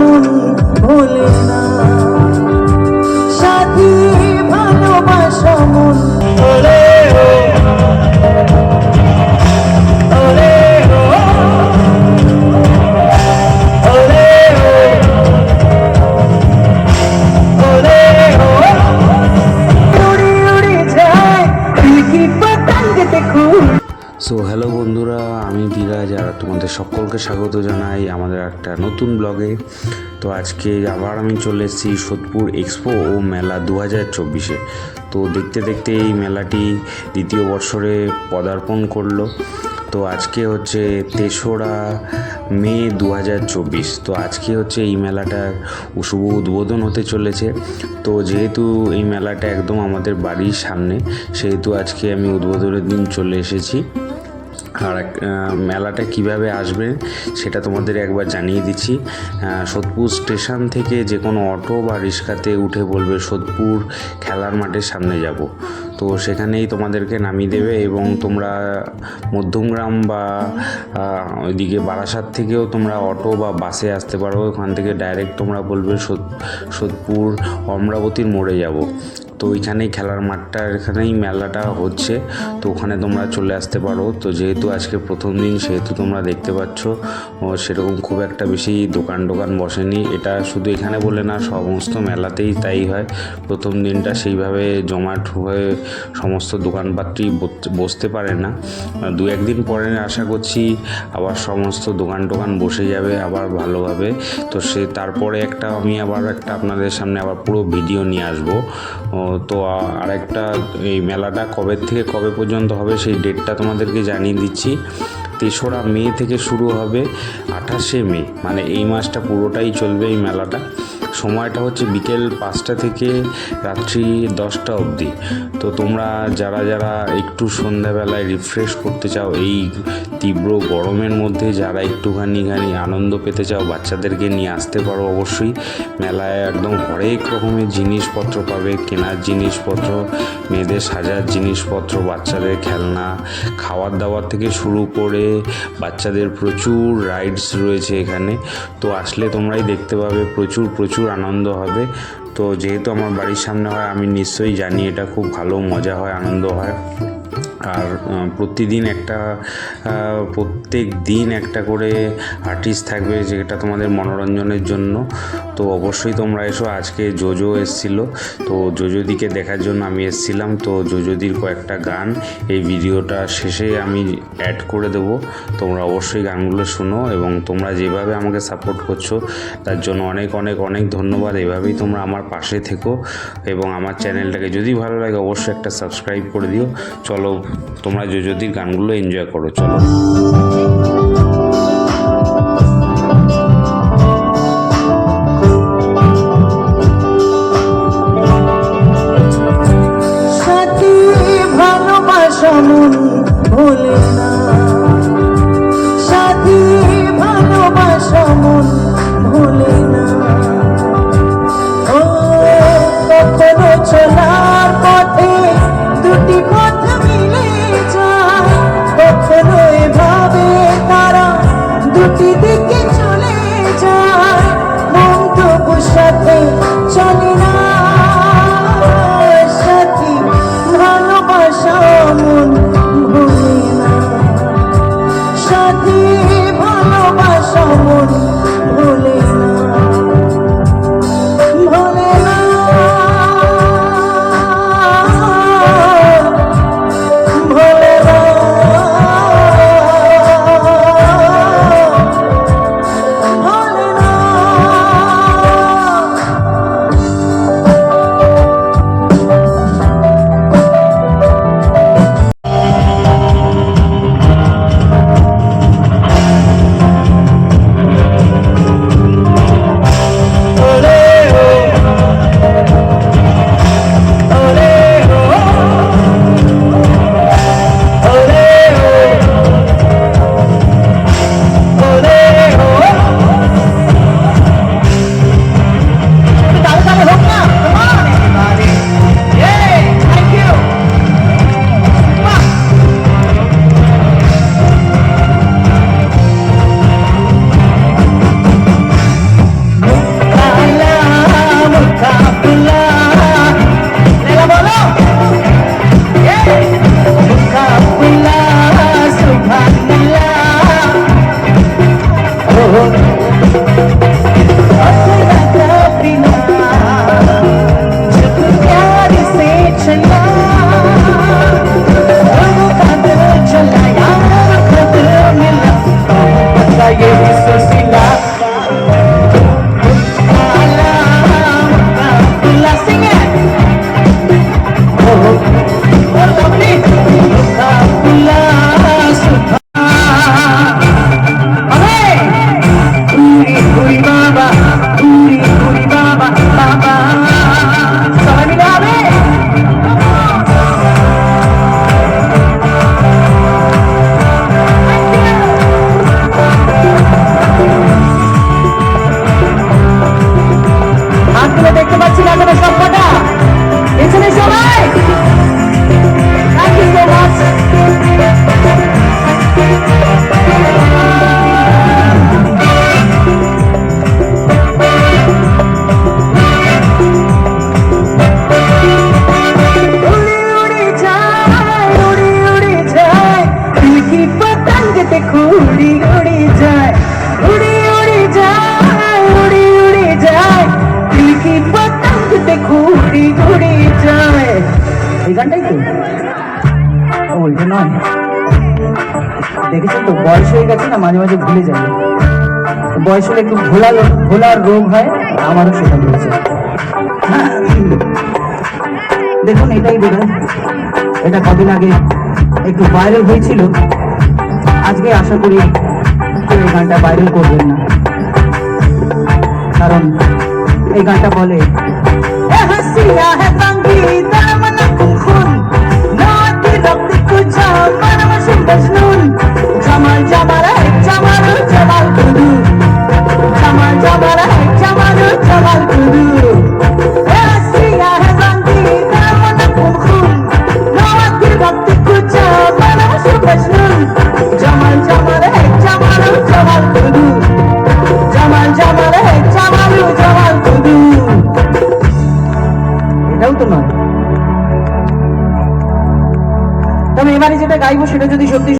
মন ভোলে সকলকে স্বাগত জানাই আমাদের একটা নতুন ব্লগে। তো আজকে আবার আমি চলে এসেছি সোদপুর এক্সপো ও মেলা দু হাজার চব্বিশে। তো দেখতে দেখতে এই মেলাটি দ্বিতীয় বছরে পদার্পণ করল। তো আজকে হচ্ছে তেসরা মে দু হাজার চব্বিশ। তো আজকে হচ্ছে এই মেলাটার শুভ উদ্বোধন হতে চলেছে। তো যেহেতু এই মেলাটা একদম আমাদের বাড়ির সামনে, সেহেতু আজকে আমি উদ্বোধনের দিন চলে এসেছি। আর মেলাটা কীভাবে আসবে সেটা তোমাদের একবার জানিয়ে দিচ্ছি। সোদপুর স্টেশন থেকে যে কোনো অটো বা রিক্সাতে উঠে বলবে, সোদপুর খেলার মাঠের সামনে যাব। তো সেখানেই তোমাদেরকে নামিয়ে দেবে এবং তোমরা মধ্যমগ্রাম বা ওইদিকে বারাসাত থেকেও তোমরা অটো বা বাসে আসতে পারো। ওখান থেকে ডাইরেক্ট তোমরা বলবে, সোদ- সোদপুর অমরাবতীর মোড়ে যাব। তো ওইখানেই খেলার মাঠটা, এখানেই মেলাটা হচ্ছে। তো ওখানে তোমরা চলে আসতে পারো। তো যেহেতু আজকে প্রথম দিন, সেহেতু তোমরা দেখতে পাচ্ছ সেরকম খুব একটা বেশি দোকান টোকান বসেনি। এটা শুধু এখানে বলে না, সমস্ত মেলাতেই তাই হয়। প্রথম দিনটা সেইভাবে জমাট হয়ে সমস্ত দোকানপাটটি বস- বসতে পারে না। দু একদিন পরে আশা করছি আবার সমস্ত দোকান টোকান বসে যাবে আবার ভালোভাবে। তো সে, তারপরে একটা আমি আবার একটা আপনাদের সামনে আবার পুরো ভিডিও নিয়ে আসব। তো আর একটা এই মেলাটা কবে থেকে কবে পর্যন্ত হবে সেই ডেটটা তোমাদেরকে জানিয়ে দিচ্ছি। তেসরা মে থেকে শুরু হবে আঠাশে মে মানে এই মাসটা পুরোটাই চলবে এই মেলাটা। সময়টা হচ্ছে বিকেল পাঁচটা থেকে রাত্রি দশটা অবধি। তো তোমরা যারা যারা একটু সন্ধ্যাবেলায় রিফ্রেশ করতে চাও, এই তীব্র গরমের মধ্যে যারা একটুখানি খানি আনন্দ পেতে চাও, বাচ্চাদেরকে নিয়ে আসতে পারো অবশ্যই। মেলায় একদম হরেক রকমের জিনিসপত্র পাবে, কেনার জিনিসপত্র মেয়েদের সাজার জিনিসপত্র, বাচ্চাদের খেলনা খাওয়ার দাওয়ার থেকে শুরু করে বাচ্চাদের প্রচুর রাইডস রয়েছে এখানে। তো আসলে তোমরাই দেখতে পাবে, প্রচুর প্রচুর আনন্দ হবে। তো যেহেতু আমার বাড়ির সামনে হয়, আমি নিশ্চয়ই জানি এটা খুব ভালো, মজা হয়, আনন্দ হয়। আর প্রতিদিন একটা প্রত্যেক দিন একটা করে আর্টিস্ট থাকবে যেটা তোমাদের মনোরঞ্জনের জন্য। তো অবশ্যই তোমরা এসো, আজকে জোজো এসেছিল। তো জোজোদিকে দেখার জন্য আমি এসেছিলাম। তো জোজোদির কয়েকটা গান এই ভিডিওটা শেষে আমি অ্যাড করে দেবো। তোমরা অবশ্যই গানগুলো শোনো এবং তোমরা যেভাবে আমাকে সাপোর্ট করছ, তার জন্য অনেক অনেক অনেক ধন্যবাদ। এভাবেই তোমরা আমার পাশে থেকো এবং আমার চ্যানেলটাকে যদি ভালো লাগে, অবশ্যই একটা সাবস্ক্রাইব করে দিও। চলো তোমরা যদি গানগুলো এনজয় করো চলো। ভালোবাসা ভোলে ওইটা নয়। দেখেছি তো, বয়স হয়ে গেছে না, মাঝে মাঝে ভুলে যাবে। বয়স হলে একটু ভোলা ভোলার রোগ হয়, আমারও সেটা রয়েছে দেখুন, এটাই বেরোয় এটা কদিন আগে একটু ভাইরাল হয়েছিল। আজকে আশা করি এই গানটা ভাইরাল করবেন না। কারণ এই গানটা বলে হাসিয়া হ্যাঁ Ano pa naman simbas nun? গাইবো সেটা যদি সত্যি